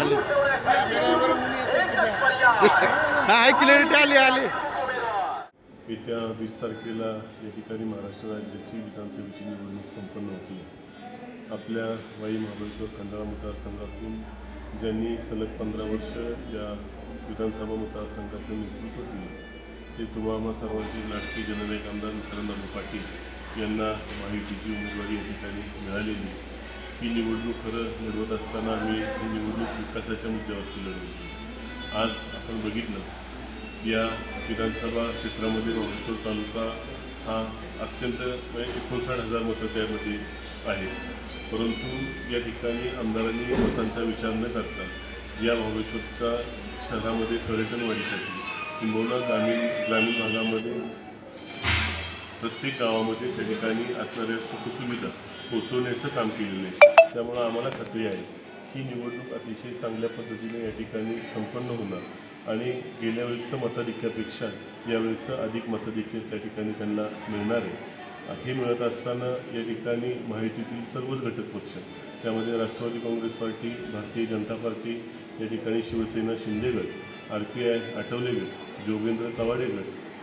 आले हा आली आली. येत्या वीस तारखेला या ठिकाणी महाराष्ट्र राज्याची विधानसभेची निवडणूक संपन्न होती. आपल्या वाई महाबळेश्वर खंडाळा मतदारसंघातून ज्यांनी सलग पंधरा वर्ष या विधानसभा मतदारसंघाचं नेतृत्व केलं ते तुम्हाला सर्वांचे लाडके जननायक आमदार विक्रांतबाबू पाटील यांना माहितीची उमेदवारी या ठिकाणी मिळालेली ही निवडणूक खरं लढवत असताना आम्ही ही निवडणूक विकासाच्या मुद्द्यावरती लढवली. आज आपण बघितलं या विधानसभा क्षेत्रामध्ये महाबळेश्वर तालुका हा अत्यंत म्हणजे एकोणसाठ हजार मतं त्यामध्ये आहेत. परंतु या ठिकाणी आमदारांनी मतांचा विचार न करता या महाबळेश्वरच्या शहरामध्ये पर्यटन वाढीसाठी किंबहुना ग्रामीण ग्रामीण भागामध्ये प्रत्येक गावामध्ये त्या ठिकाणी असणाऱ्या सुखसुविधा पोचवण्याचं काम केलेलं आहे. त्यामुळं आम्हाला खात्री आहे ही निवडणूक अतिशय चांगल्या पद्धतीने या ठिकाणी संपन्न होणार आणि गेल्या वेळेचं मताधिक्यापेक्षा यावेळेचं अधिक मताधिक्य त्या ठिकाणी त्यांना मिळणार आहे. हे मिळत असताना या ठिकाणी माहितीतील सर्वच घटक पक्ष त्यामध्ये राष्ट्रवादी काँग्रेस पार्टी भारतीय जनता पार्टी या ठिकाणी शिवसेना शिंदेगड आर पी आय आठवलेगड जोगेंद्र कवाडे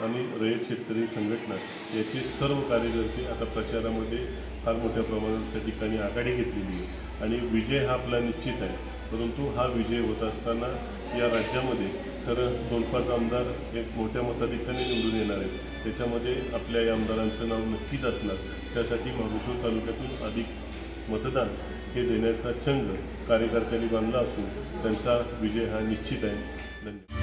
आणि रयत शेतकरी संघटना याचे सर्व कार्यकर्ते आता प्रचारामध्ये फार मोठ्या प्रमाणात त्या ठिकाणी आघाडी घेतलेली आहे. आणि विजय हा आपला निश्चित आहे. परंतु हा विजय होत असताना या राज्यामध्ये खरं दोन पाच आमदार एक मोठ्या मताधिकाने निवडून येणार आहेत. त्याच्यामध्ये आपल्या या आमदारांचं नाव नक्कीच असणार. त्यासाठी महाबळेश्वर तालुक्यातून अधिक मतदान हे देण्याचा चंग कार्यकर्त्यांनी बांधला असून त्यांचा विजय हा निश्चित आहे. धन्यवाद.